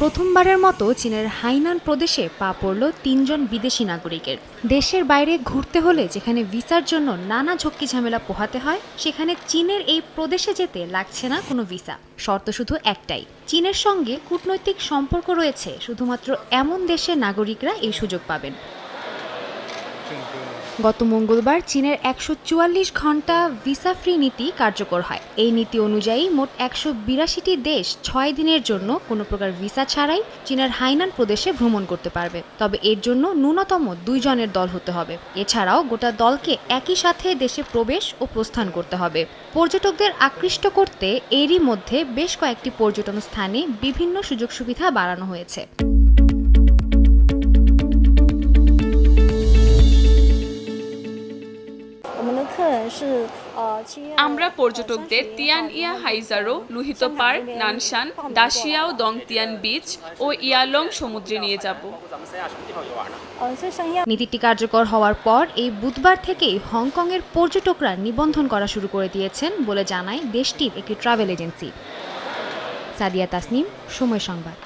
প্রথমবারের মতো চীনের হাইনান প্রদেশে পা পড়ল তিনজন বিদেশি নাগরিকের। দেশের বাইরে ঘুরতে হলে যেখানে ভিসার জন্য নানা ঝক্কি ঝামেলা পোহাতে হয়, সেখানে চীনের এই প্রদেশে যেতে লাগছে না কোনো ভিসা। শর্ত শুধু একটাই, চীনের সঙ্গে কূটনৈতিক সম্পর্ক রয়েছে, শুধুমাত্র এমন দেশের নাগরিকরা এই সুযোগ পাবেন। গত মঙ্গলবার চীনের একশো চুয়াল্লিশ ঘণ্টা ভিসা ফ্রি নীতি কার্যকর হয়। এই নীতি অনুযায়ী মোট একশো বিরাশিটি দেশ ছয় দিনের জন্য কোনো প্রকার ভিসা ছাড়াই চীনের হাইনান প্রদেশে ভ্রমণ করতে পারবে। তবে এর জন্য ন্যূনতম দুইজনের দল হতে হবে। এছাড়াও গোটা দলকে একই সাথে দেশে প্রবেশ ও প্রস্থান করতে হবে। পর্যটকদের আকৃষ্ট করতে এরই মধ্যে বেশ কয়েকটি পর্যটন স্থানে বিভিন্ন সুযোগ সুবিধা বাড়ানো হয়েছে। আমরা পর্যটকদের Tianya Haijiao Luhuitou park Nanshan Daxiao Dongtian beach ও ইয়ালং সমুদ্রে নিয়ে যাব। নীতিটি কার্যকর হওয়ার পর এই বুধবার থেকেই হংকংয়ের পর্যটকরা নিবন্ধন করা শুরু করে দিয়েছেন বলে জানায় দেশটির একটি ট্রাভেল এজেন্সি। সাদিয়া তাসনিম সময় সংবাদ।